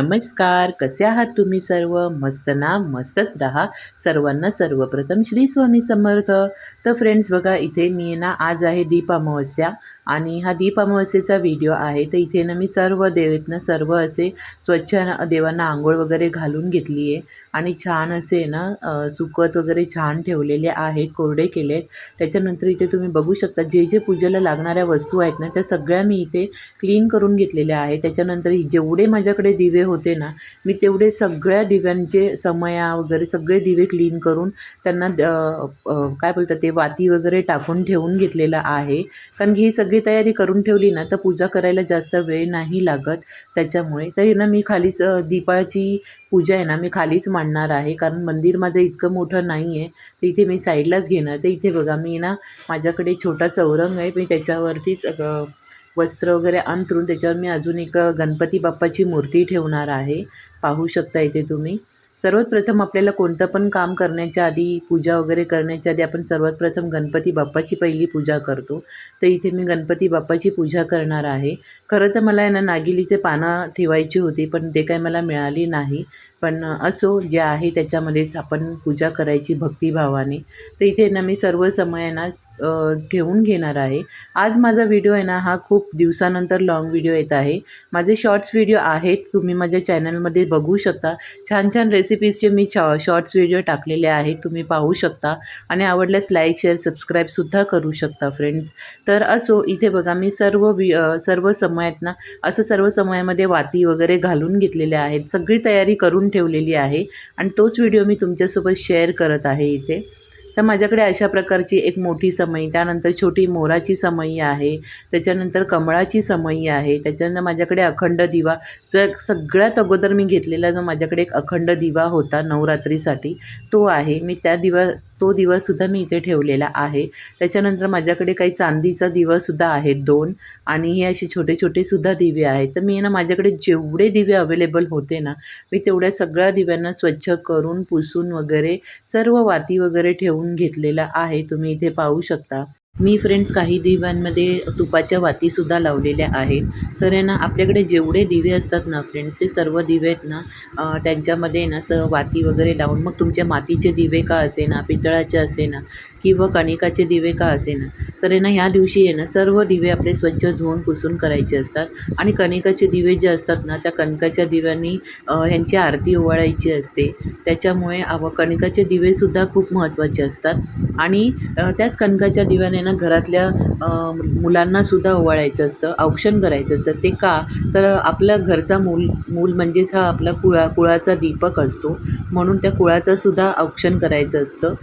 नमस्कार कसे आहात तुम्ही सर्व? मस्त ना? मस्तच राहा. सर्वांना सर्वप्रथम श्री स्वामी समर्थ. तर फ्रेंड्स बघा इथे मी ना आज आहे दीप अमावस्या आणि हा दीप अमावस्येचा व्हिडिओ आहे. तर इथे ना मी सर्व देवेतनं सर्व असे स्वच्छ देवांना आंघोळ वगैरे घालून घेतली आहे. आणि छान असे ना सुकत वगैरे छान ठेवलेले आहेत कोरडे केले आहेत त्याच्यानंतर इथे तुम्ही बघू शकता जे जे पूजेला लागणाऱ्या वस्तू आहेत ना त्या सगळ्या मी इथे क्लीन करून घेतलेल्या आहे त्याच्यानंतर जेवढे माझ्याकडे दिवे होते ना मी तेवढे सगळ्या दिव्यांचे समया वगैरे सगळे दिवे क्लीन करून त्यांना काय बोलतात ते वाती वगैरे टाकून ठेवून घेतलेलं आहे. कारण की ही सगळी तयारी करून ठेवली ना तर पूजा करायला जास्त वेळ नाही लागत त्याच्यामुळे. तरी ना मी खालीच दीपाची पूजा आहे ना मी खालीच मांडणार आहे. कारण मंदिर माझं इतकं मोठं नाही आहे तर इथे मी साईडलाच घेणार. तर इथे बघा मी ना माझ्याकडे छोटा चौरंग आहे मी त्याच्यावरतीच वस्त्र वगैरे अंथरून त्याच्यावर मी अजून एक गणपती बाप्पाची मूर्ती ठेवणार आहे. पाहू शकता इथे तुम्ही. सर्वात प्रथम आपल्याला कोणतं पण काम करण्याच्या आधी पूजा वगैरे करण्याच्या आधी आपण सर्वात प्रथम गणपती बाप्पाची पहिली पूजा करतो. तर इथे मी गणपती बाप्पाची पूजा करणार आहे. खरं तर मला आहे ना नागिलीचे पानं ठेवायची होती पण ते काय मला मिळाली नाही. पण असो जे आहे त्याच्यामध्येच आपण पूजा करायची भक्तिभावाने. तर इथे ना मी सर्व समय ना ठेवून घेणार आहे. आज माझा व्हिडिओ आहे ना हा खूप दिवसानंतर लाँग व्हिडिओ येत आहे. माझे शॉर्ट्स व्हिडिओ आहेत तुम्ही माझ्या चॅनलमध्ये बघू शकता. छान छान रेसिपीजचे मी शॉ शॉर्ट्स व्हिडिओ टाकलेले आहेत तुम्ही पाहू शकता. आणि आवडल्यास लाईक शेअर सबस्क्राईबसुद्धा करू शकता फ्रेंड्स तर असो इथे बघा मी सर्व वि सर्व समयात ना असं सर्व समयामध्ये वाती वगैरे घालून घेतलेल्या आहेत. सगळी तयारी करून ठेवलेली आहे. आणि तोच व्हिडिओ मी तुमच्यासोबत शेअर करत आहे इथे. तर माझ्याकडे अशा प्रकारची एक मोठी समई त्यानंतर छोटी मोराची समई आहे त्याच्यानंतर कमळाची समई आहे त्याच्यानंतर माझ्याकडे अखंड दिवा. जर सगळ्यात अगोदर मी घेतलेला जो माझ्याकडे एक अखंड दिवा होता नवरात्रीसाठी तो आहे. मी त्या दिवा तो दिवासुद्धा मी इथे ठेवलेला आहे. त्याच्यानंतर माझ्याकडे काही चांदीचा दिवासुद्धा आहेत दोन. आणि हे असे छोटे छोटे सुद्धा दिवे आहेत. तर मी ना माझ्याकडे जेवढे दिवे अवेलेबल होते ना मी तेवढ्या सगळ्या दिव्यांना स्वच्छ करून पुसून वगैरे सर्व वाती वगैरे ठेवून घेतलेला आहे. तुम्ही इथे पाहू शकता. मी फ्रेंड्स काही दिव्यांमध्ये तुपाच्या वातीसुद्धा लावलेल्या आहेत. तर आहे ना आपल्याकडे जेवढे दिवे असतात ना फ्रेंड्स ते सर्व दिवे आहेत ना त्यांच्यामध्ये ना असं वाती वगैरे लावून मग तुमच्या मातीचे दिवे का असे ना पितळाचे असे ना किंवा कणिकाचे दिवे का असे ना तर ना ह्या दिवशी आहे ना सर्व दिवे आपले स्वच्छ धुवून पुसून करायचे असतात. आणि कणिकाचे दिवे जे असतात ना त्या कणकाच्या दिव्यांनी ह्यांची आरती ओवाळायची असते. त्याच्यामुळे आव कणिकाचे दिवेसुद्धा खूप महत्त्वाचे असतात. आणि त्याच कणकाच्या दिव्याने ना घरातल्या मुलांनासुद्धा ओवाळायचं असतं औक्षण करायचं असतं. ते का? तर आपल्या घरचा मूल मूल म्हणजेच हा आपला कुळा कुळाचा दीपक असतो. म्हणून त्या कुळाचंसुद्धा औक्षण करायचं असतं.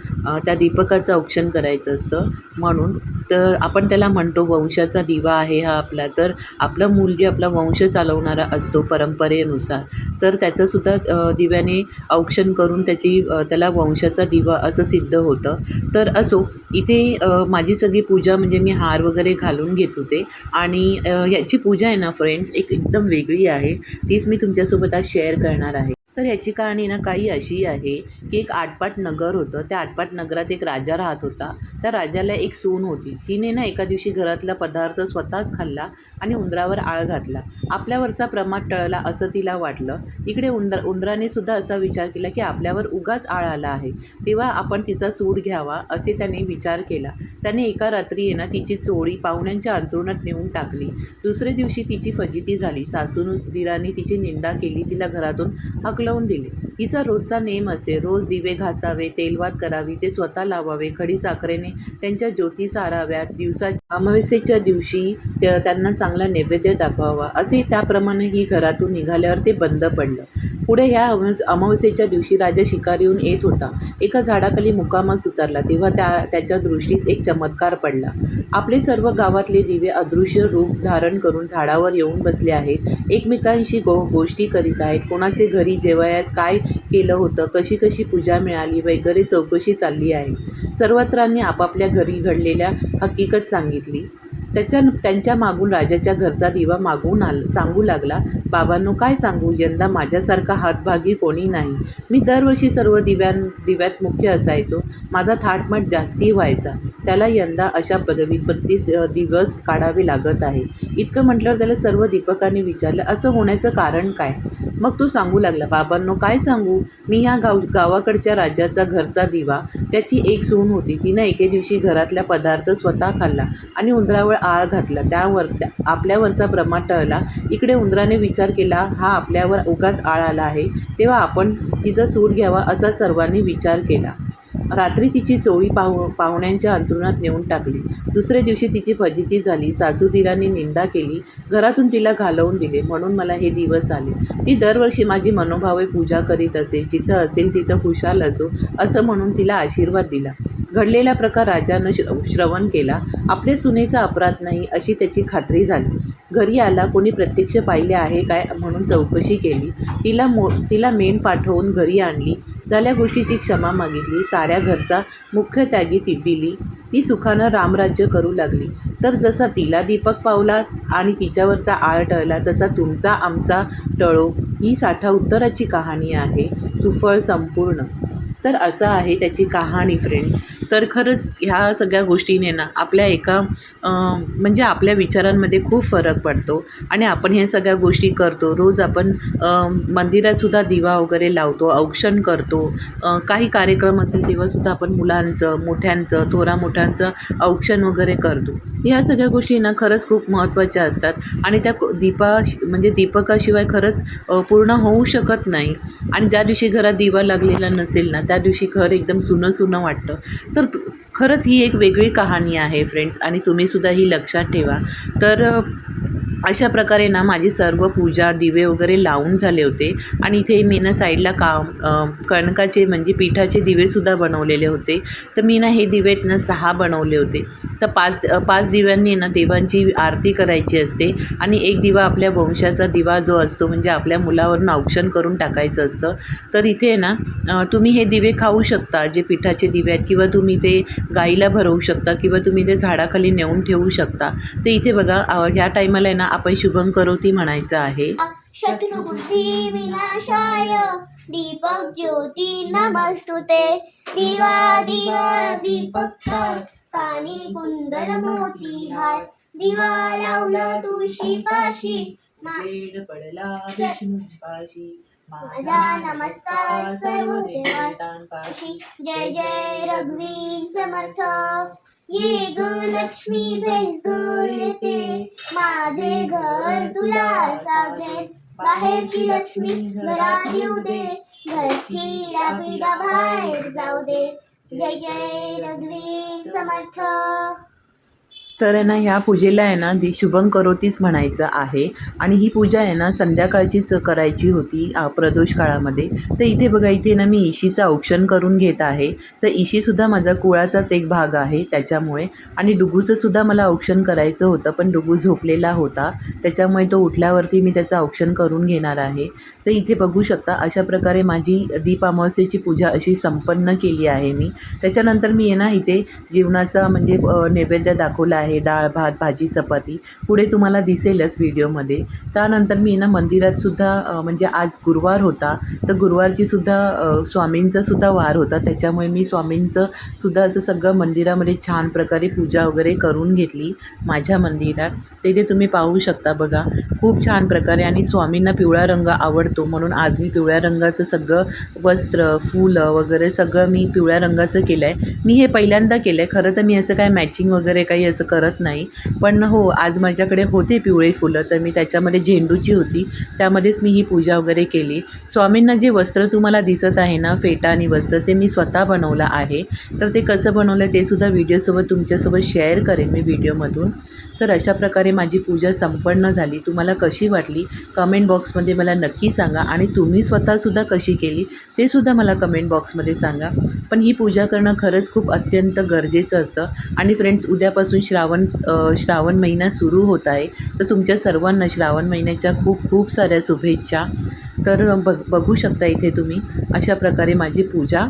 त्या दीपकाचं औक्षण करायचं असतं. म्हणून तर आपण त्याला म्हणतो वंशाचा दिवा आहे हा आपला. तर आपलं मूल जे आपला वंश चालवणारा असतो परंपरेनुसार तर त्याचंसुद्धा दिव्याने औक्षण करून त्याची त्याला वंशाचा दिवा असं सिद्ध होतं. तर असो इथे माझी सगळी पूजा म्हणजे मी हार वगैरे घालून घेत होते. आणि ह्याची पूजा आहे ना फ्रेंड्स एक एकदम वेगळी आहे. तीच मी तुमच्यासोबत आज शेअर करणार आहे. तर ह्याची कहाणी ना काही अशी आहे की एक आटपाट नगर होतं. त्या आटपाट नगरात एक राजा राहत होता. त्या राजाला एक सून होती. तिने ना एका दिवशी घरातला पदार्थ स्वतःच खाल्ला आणि उंदरावर आळ घातला. आपल्यावरचा प्रमाद टळला असं तिला वाटलं. इकडे उंदर उंदराने सुद्धा असा विचार केला की आपल्यावर उगाच आळ आला आहे. तेव्हा आपण तिचा सूड घ्यावा असे त्याने विचार केला. त्याने एका रात्री आहे ना तिची चोळी पाहुण्यांच्या अंतरुणात नेऊन टाकली. दुसऱ्या दिवशी तिची फजिती झाली. सासून दिराने तिची निंदा केली. तिला घरातून लावून दिले. हिचा रोजचा नेम असे रोज दिवे घासावे तेलवात करावी ते स्वतः लावावे खडी साखरेने त्यांच्या ज्योती साराव्यात दिवसा अमावस्येच्या दिवशी त्यांना चांगला नैवेद्य दाखवावा. असे त्याप्रमाणे ही घरातून निघाल्यावर ते बंद पडलं. पुढे ह्या अमावस अमावस्येच्या दिवशी राजा शिकारीहून येत होता. एका झाडाखाली मुकामास उतरला तेव्हा त्या त्याच्या दृष्टीस एक चमत्कार पडला. आपले सर्व गावातले दिवे अदृश्य रूप धारण करून झाडावर येऊन बसले आहेत. एकमेकांशी गो गोष्टी करीत आहेत. कोणाचे घरी जेवायास काय केलं होतं? कशी कशी पूजा मिळाली? वगैरे चौकशी चालली आहे. सर्वत्रांनी आपापल्या घरी घडलेल्या हकीकत सांगितली. त्याच्या त्यांच्या मागून राजाच्या घरचा दिवा मागून आल सांगू लागला बाबांनो काय सांगू? यंदा माझ्यासारखा हातभागी कोणी नाही. मी दरवर्षी सर्व दिव्यां दिव्यात मुख्य असायचो. माझा थाटमाट जास्ती व्हायचा. त्याला यंदा अशा पदवी बत्तीस दिवस काढावे लागत आहे. इतकं म्हटल्यावर त्याला सर्व दीपकांनी विचारलं असं होण्याचं कारण काय? मग तो सांगू लागला बाबांनो काय सांगू? मी ह्या गाव गावाकडच्या राजाचा घरचा दिवा त्याची एक सून होती. तिनं एके दिवशी घरातल्या पदार्थ स्वतः खाल्ला आणि उंदरावर आळ घातला. त्यावर त्या- आपल्यावरचा भ्रमा टळला. इकडे उंदराने विचार केला हा आपल्यावर उगाच आळ आला आहे. तेव्हा आपण तिचा सूट घ्यावा असा सर्वांनी विचार केला. रात्री तिची चोळी पाहू पाहुण्यांच्या अंतरुणात नेऊन टाकली. दुसऱ्या दिवशी तिची फजिती झाली. सासूदिरांनी निंदा केली. घरातून तिला घालवून दिले. म्हणून मला हे दिवस आले. ती दरवर्षी माझी मनोभावे पूजा करीत असे. जिथं असेल तिथं खुशाल असो असं म्हणून तिला आशीर्वाद दिला. घडलेला प्रकार राजानं श्र श्रवण केला. आपल्या सुनेचा अपराध नाही अशी त्याची खात्री झाली. घरी आला कोणी प्रत्यक्ष पाहिले आहे काय म्हणून चौकशी केली. तिला मो तिला मेण पाठवून घरी आणली. झाल्या गोष्टीची क्षमा मागितली साऱ्या घरचा मुख्य त्यागी ती दिली ती सुखानं रामराज्य करू लागली. तर जसा तिला दीपक पावला आणि तिच्यावरचा आळ टळला तसा तुमचा आमचा टळो ही साठा उत्तराची कहाणी आहे. सुफळ संपूर्ण. तर असं आहे त्याची कहाणी फ्रेंड्स तर खरंच ह्या सगळ्या गोष्टीने ना आपल्या एका म्हणजे आपल्या विचारांमध्ये खूप फरक पडतो. आणि आपण ह्या सगळ्या गोष्टी करतो. रोज आपण मंदिरातसुद्धा दिवा वगैरे लावतो औक्षण करतो. काही कार्यक्रम असेल तेव्हासुद्धा आपण मुलांचं मोठ्यांचं थोरा मोठ्यांचं औक्षण वगैरे करतो. ह्या सगळ्या गोष्टी ना खरंच खूप महत्त्वाच्या असतात. आणि त्या दीपा म्हणजे दीपकाशिवाय खरंच पूर्ण होऊ शकत नाही. आणि ज्या दिवशी घरात दिवा लागलेला नसेल ना त्या दिवशी घर एकदम सुनं सुनं वाटतं. तर खरंच ही एक वेगळी कहाणी आहे फ्रेंड्स आणि तुम्ही तुम्हीसुद्धा ही लक्षात ठेवा. तर अशा प्रकारे ना माझी सर्व पूजा दिवे वगैरे लावून झाले होते. आणि इथे मी ना साईडला का कणकाचे म्हणजे पिठाचे दिवेसुद्धा बनवलेले होते. तर मी ना हे दिवेत ना सहा बनवले होते. तर पाच पाच दिव्यांनी ना देवांची आरती करायची असते. आणि एक दिवा आपल्या वंशाचा दिवा जो असतो म्हणजे आपल्या मुलावरून औक्षण करून टाकायचं असतं. तर इथे ना तुम्ही हे दिवे खाऊ शकता जे पिठाचे दिवे आहेत किंवा तुम्ही ते गाईला भरवू शकता किंवा तुम्ही ते झाडाखाली नेऊन ठेवू शकता. तर इथे बघा ह्या टायमाला आहे ना आपण शुभं करोती म्हणायचं आहे. शत्रुबुद्धी विनाशाय. दीपक ज्योती नमस्तुते. दिवा दिवा दीपक कानी मोती हार. दिवा लावला तुळशी पाशी. वेड पडला माझा नमस्कार सर्व देवांपाशी. जय जय रघुवीर समर्थ. ये ग लक्ष्मी भेस घर येते माझे घर तुला साजे. बाहेरची लक्ष्मी घरात येऊ दे. घरची पिढा बाहेर जाऊ दे. जय जय रघुवीर समर्थ. तर आहे ना ह्या पूजेला आहे ना दी शुभम करोतीच म्हणायचं आहे. आणि ही पूजा आहे ना संध्याकाळचीच करायची होती प्रदोष काळामध्ये. तर इथे बघा इथे ना मी इशीचं औक्षण करून घेत आहे. तर इशीसुद्धा माझा कुळाचाच एक भाग आहे त्याच्यामुळे. आणि डुगूचंसुद्धा मला औक्षण करायचं होतं पण डुगू झोपलेला होता. त्याच्यामुळे तो उठल्यावरती मी त्याचं औक्षण करून घेणार आहे. तर इथे बघू शकता अशा प्रकारे माझी दीप अमावस्येची पूजा अशी संपन्न केली आहे मी. त्याच्यानंतर मी आहे ना इथे जीवनाचा म्हणजे नैवेद्य दाखवला आहे. आहे डाळ भात भाजी चपाती. पुढे तुम्हाला दिसेलच व्हिडिओमध्ये. त्यानंतर मी ना मंदिरातसुद्धा म्हणजे आज गुरुवार होता. तर गुरुवारचीसुद्धा स्वामींचासुद्धा वार होता. त्याच्यामुळे मी स्वामींचं सुद्धा असं सगळं मंदिरामध्ये छान प्रकारे पूजा वगैरे करून घेतली माझ्या मंदिरात. तिथे तुम्ही पाहू शकता बघा. खूप छान प्रकारे आणि स्वामींना पिवळा रंग आवडतो. म्हणून आज मी पिवळ्या रंगाचं सगळं वस्त्र फुलं वगैरे सगळं मी पिवळ्या रंगाचं केलं आहे मी हे पहिल्यांदा केलं आहे खरं तर मी असं काय मॅचिंग वगैरे काही असं करत नाही. पण हो आज माझ्याकडे होते पिवळे फुलं तर मी त्याच्यामध्ये झेंडूची होती. त्यामध्येच मी ही पूजा वगैरे केली. स्वामींना जे वस्त्र तुम्हाला दिसत आहे ना फेटा आणि वस्त्र ते मी स्वतः बनवलं आहे. तर ते कसं बनवलं ते सुद्धा व्हिडिओसोबत तुमच्यासोबत शेअर करेन मी व्हिडिओमधून. तर अशा प्रकारे माझी पूजा संपन्न झाली. तुम्हाला कशी वाटली? कमेंट बॉक्समध्ये मला नक्की सांगा आणि तुम्ही स्वतःसुद्धा कशी केली ते सुद्धा मला कमेंट बॉक्समध्ये सांगा. पण ही पूजा करणं खरंच खूप अत्यंत गरजेचं असतं. आणि फ्रेंड्स उद्यापासून श्रावण श्रावण महिना सुरू होत आहे. तर तुमच्या सर्वांना श्रावण महिन्याच्या खूप खूप साऱ्या शुभेच्छा. तर बघ बघू शकता इथे तुम्ही. अशा प्रकारे माझी पूजा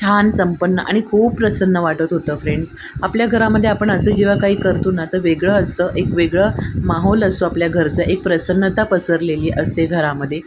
छान संपन्न आणि खूप प्रसन्न वाटत होतं फ्रेंड्स आपल्या घरामध्ये आपण असं जेव्हा काही करतो ना तर वेगळं असतं. एक वेगळं माहोल असतो आपल्या घरचं. एक प्रसन्नता पसरलेली असते घरामध्ये.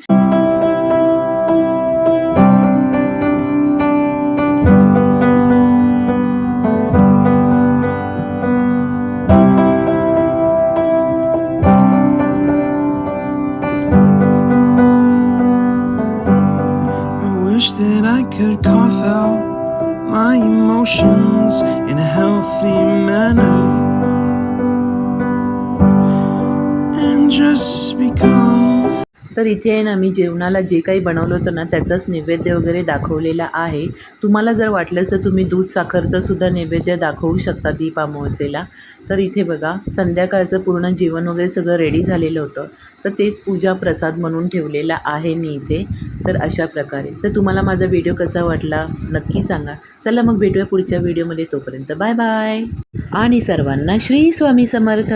तर इथे आहे ना मी जेवणाला जे काही बनवलं होतं ना त्याचाच नैवेद्य वगैरे दाखवलेला आहे. तुम्हाला जर वाटलंच तर तुम्ही दूध साखरचं सुद्धा नैवेद्य दाखवू शकता दीप अमावस्येला. तर इथे बघा संध्याकाळचं पूर्ण जेवण वगैरे सगळं रेडी झालेलं होतं. तर तेच पूजा प्रसाद म्हणून ठेवलेला आहे मी इथे. तर अशा प्रकारे. तर तुम्हाला माझा व्हिडिओ कसा वाटला नक्की सांगा. चला मग भेटूया पुढच्या व्हिडिओमध्ये तोपर्यंत. बाय बाय आणि सर्वांना श्री स्वामी समर्थ.